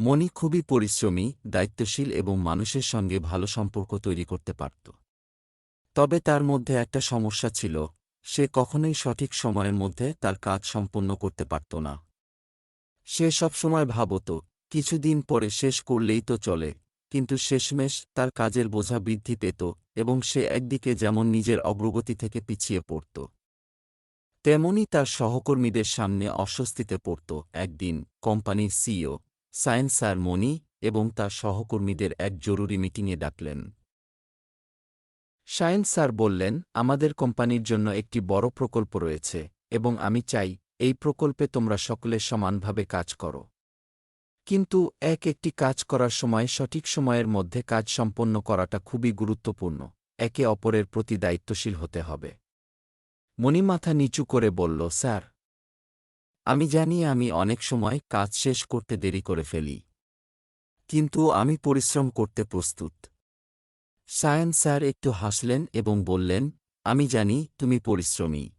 মণি খুবই পরিশ্রমী, দায়িত্বশীল এবং মানুষের সঙ্গে ভালো সম্পর্ক তৈরি করতে পারত। তবে তার মধ্যে একটা সমস্যা ছিল, সে কখনোই সঠিক সময়ের মধ্যে তার কাজ সম্পন্ন করতে পারত না। সে সবসময় ভাবত, কিছুদিন পরে শেষ করলেই তো চলে, কিন্তু শেষমেশ তার কাজের বোঝা বৃদ্ধি পেত এবং সে একদিকে যেমন নিজের অগ্রগতি থেকে পিছিয়ে পড়ত, তেমনি তার সহকর্মীদের সামনে অস্বস্তিতে পড়ত। একদিন কোম্পানির সিইও সায়েন্স স্যার মনি এবং তার সহকর্মীদের এক জরুরি মিটিংয়ে ডাকলেন। সায়েন্স স্যার বললেন, আমাদের কোম্পানির জন্য একটি বড় প্রকল্প রয়েছে এবং আমি চাই এই প্রকল্পে তোমরা সকলে সমানভাবে কাজ করো। কিন্তু এক একটি কাজ করার সময় সঠিক সময়ের মধ্যে কাজ সম্পন্ন করাটা খুবই গুরুত্বপূর্ণ, একে অপরের প্রতি দায়িত্বশীল হতে হবে। মণি মাথা নিচু করে বলল, স্যার আমি জানি আমি অনেক সময় কাজ শেষ করতে দেরি করে ফেলি। কিন্তু আমি পরিশ্রম করতে প্রস্তুত। সায়েন্স স্যার একটু হাসলেন এবং বললেন, আমি জানি তুমি পরিশ্রমী।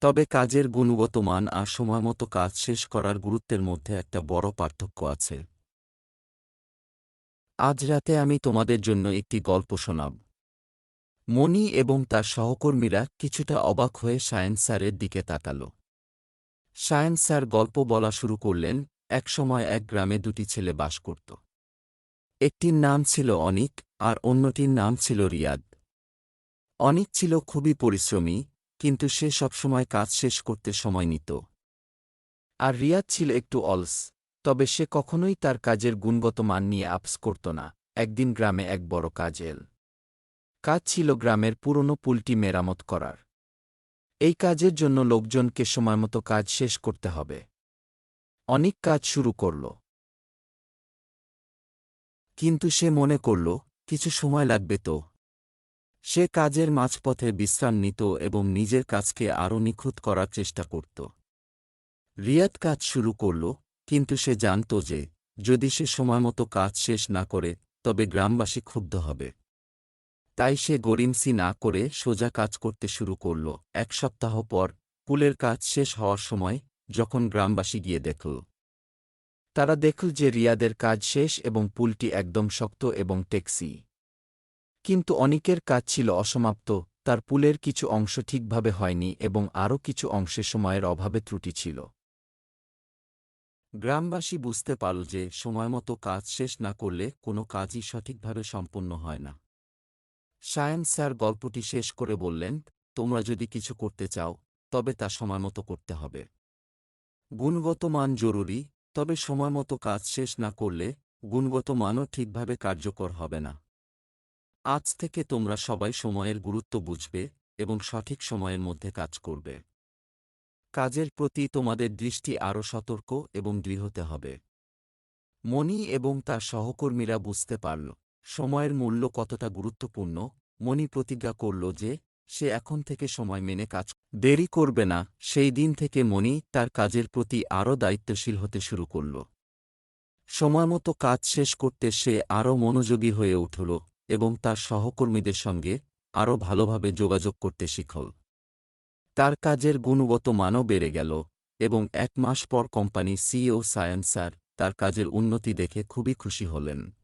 তবে কাজের গুণগত মান আর সময়মতো কাজ শেষ করার গুরুত্বের মধ্যে একটা বড় পার্থক্য আছে। আজ রাতে আমি তোমাদের জন্য একটি গল্প শোনাব। মণি এবং তার সহকর্মীরা কিছুটা অবাক হয়ে সায়েন্স স্যারের দিকে তাকাল। সায়েন্স স্যার গল্প বলা শুরু করলেন একসময় এক গ্রামে দুটি ছেলে বাস করত। একটির নাম ছিল অনিক আর অন্যটির নাম ছিল রিয়াদ। অনিক ছিল খুবই পরিশ্রমী, কিন্তু সে সবসময় কাজ শেষ করতে সময় নিত। আর রিয়াদ ছিল একটু অলস, তবে সে কখনোই তার কাজের গুণগত মান নিয়ে আপস করত না, একদিন গ্রামে এক বড় কাজ এল। কাজ ছিল গ্রামের পুরনো পুলটি মেরামত করার। এই কাজের জন্য লোকজনকে সময়মতো কাজ শেষ করতে হবে। অনেক কাজ শুরু করল। কিন্তু সে মনে করল, কিছু সময় লাগবে তো। সে কাজের মাঝপথে বিশ্রাম নিত এবং নিজের কাজকে আরও নিখুঁত করার চেষ্টা করত। রিয়াদ কাজ শুরু করল, কিন্তু সে জানত যে, যদি সে সময়মতো কাজ শেষ না করে, তবে গ্রামবাসী ক্ষুব্ধ হবে। তাই সে গরিমসি না করে সোজা কাজ করতে শুরু করল। এক সপ্তাহ পর পুলের কাজ শেষ হওয়ার সময় যখন গ্রামবাসী গিয়ে দেখল। তারা দেখল যে রিয়াদের কাজ শেষ এবং পুলটি একদম শক্ত এবং টেক্সি। কিন্তু অনিকের কাজ ছিল অসমাপ্ত, তার পুলের কিছু অংশ ঠিকভাবে হয়নি এবং আরও কিছু অংশে সময়ের অভাবে ত্রুটি ছিল। গ্রামবাসী বুঝতে পারল যে সময়মতো কাজ শেষ না করলে কোনো কাজই সঠিকভাবে সম্পন্ন হয় না। সায়েন্স স্যার গল্পটি শেষ করে বললেন, তোমরা যদি কিছু করতে চাও, তবে তা সময়মতো করতে হবে। গুণগত মান জরুরি, তবে সময়মতো কাজ শেষ না করলে গুণগত মানও ঠিকভাবে কার্যকর হবে না। আজ থেকে তোমরা সবাই সময়ের গুরুত্ব বুঝবে এবং সঠিক সময়ের মধ্যে কাজ করবে। কাজের প্রতি তোমাদের দৃষ্টি আরও সতর্ক এবং দৃঢ়তে হবে। মণি এবং তার সহকর্মীরা বুঝতে পারল সময়ের মূল্য কতটা গুরুত্বপূর্ণ? মণি প্রতিজ্ঞা করল যে, সে এখন থেকে সময় মেনে কাজ দেরি করবে না। সেই দিন থেকে মণি তার কাজের প্রতি আরও দায়িত্বশীল হতে শুরু করল। সময়মতো কাজ শেষ করতে সে আরও মনোযোগী হয়ে উঠল এবং তার সহকর্মীদের সঙ্গে আরও ভালোভাবে যোগাযোগ করতে শিখল। তার কাজের গুণগত মানও বেড়ে গেল এবং এক মাস পর কোম্পানি সিইও সায়েন্স স্যার তার কাজের উন্নতি দেখে খুবই খুশি হলেন।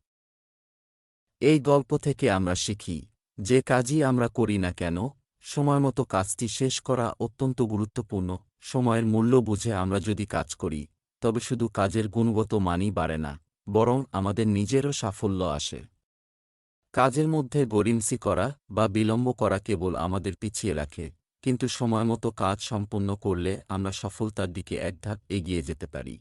এই গল্প থেকে আমরা শিখি, যে কাজই আমরা করি না কেন সময়মতো কাজটি শেষ করা অত্যন্ত গুরুত্বপূর্ণ, সময়ের মূল্য বুঝে আমরা যদি কাজ করি, তবে শুধু কাজের গুণগত মানই বাড়ে না, বরং আমাদের নিজেরও সাফল্য আসে। কাজের মধ্যে গরিমসি করা বা বিলম্ব করা কেবল আমাদের পিছিয়ে রাখে, কিন্তু সময়মতো কাজ সম্পন্ন করলে আমরা সফলতার দিকে এক ধাপ এগিয়ে যেতে পারি।